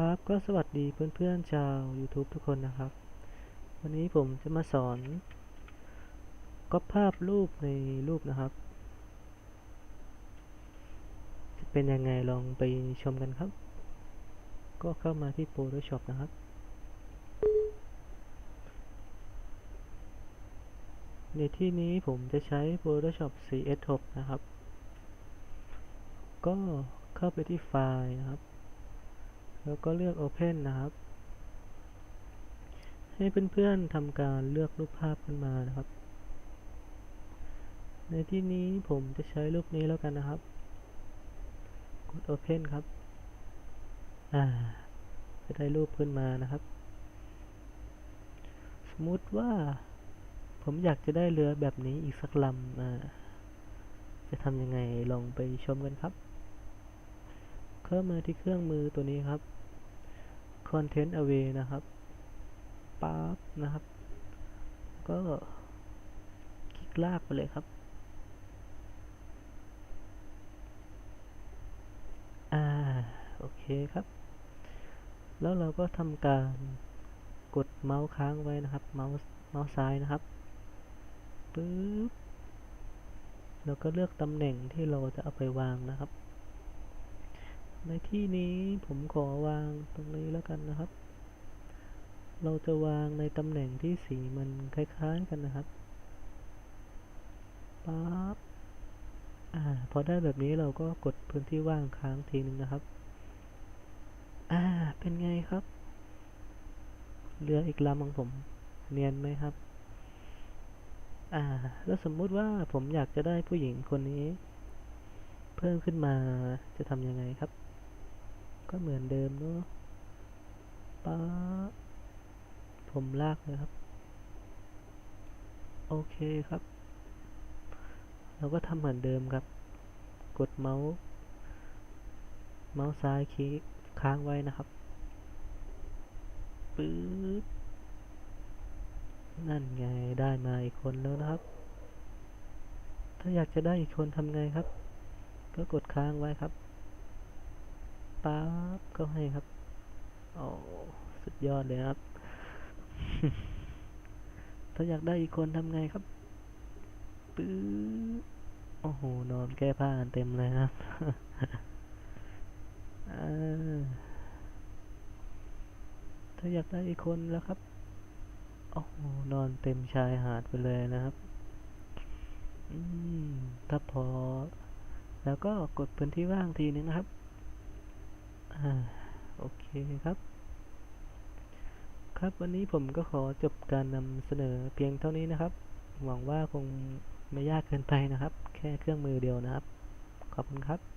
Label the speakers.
Speaker 1: ครับก็สวัสดีเพื่อนๆชาว YouTube ทุกคนนะครับ วันนี้ผมจะมาสอนก๊อปภาพรูปในรูปนะครับ จะเป็นยังไงลองไปชมกันครับ ก็เข้ามาที่ Photoshop นะครับ ในที่นี้ผมจะใช้ Photoshop CS6 นะครับ ก็เข้าไปที่ไฟล์นะครับ แล้วก็เลือก Open นะครับ ให้เพื่อนๆทำการเลือกรูปภาพขึ้นมานะครับ ในที่นี้ผมจะใช้รูปนี้แล้วกันนะครับ กด Open ครับ อ่า จะได้รูปขึ้นมานะครับ สมมติว่าผมอยากจะได้เรือแบบนี้อีกสักลำอ่าจะทำยังไงลองไปชมกันครับ เข้ามาที่เครื่องมือตัวนี้ครับ Content Away นะครับปั๊บนะครับ ก็คลิกลากไปเลยครับอ่าโอเคครับ แล้วเราก็ทำการกดเมาส์ค้างไว้นะครับ เมาส์เมาส์ซ้ายนะครับปึ๊บแล้วก็เลือกตำแหน่งที่เราจะเอาไปวางนะครับ ในที่นี้ผมขอวางตรงนี้แล้วกันนะครับ เราจะวางในตำแหน่งที่สีมันคล้ายๆกันนะครับปั๊บอ่า พอได้แบบนี้เราก็กดพื้นที่ว่างค้างทีนึงนะครับ อ่า เป็นไงครับ เรืออีกลำของผม เนียนไหมครับ อ่า แล้วสมมุติว่าผมอยากจะได้ผู้หญิงคนนี้ เพิ่มขึ้นมาจะทำยังไงครับ ก็เหมือนเดิมเนาะป๊าผมลากเลยครับ โอเคครับ เราก็ทำเหมือนเดิมครับ กดเมาส์เมาส์ซ้ายคลิกค้างไว้นะครับปึ๊บนั่นไงได้มาอีกคนแล้วนะครับ ถ้าอยากจะได้อีกคนทำไงครับ ก็กดค้างไว้ครับ ปั๊บก็ให้ครับ โอ้สุดยอดเลยครับ ถ้าอยากได้อีกคนทำไงครับปื๊บโอ้โห นอนแก้ผ้ากันเต็มเลยครับอ่าถ้าอยากได้อีกคนแล้วครับ โอ้โห นอนเต็มชายหาดไปเลยนะครับอืมถ้าพอ แล้วก็กดพื้นที่ว่างทีนึงนะครับ อ่าโอเคครับ ครับวันนี้ผมก็ขอจบการนำเสนอเพียงเท่านี้นะครับ หวังว่าคงไม่ยากเกินไปนะครับ แค่เครื่องมือเดียวนะครับ ขอบคุณครับ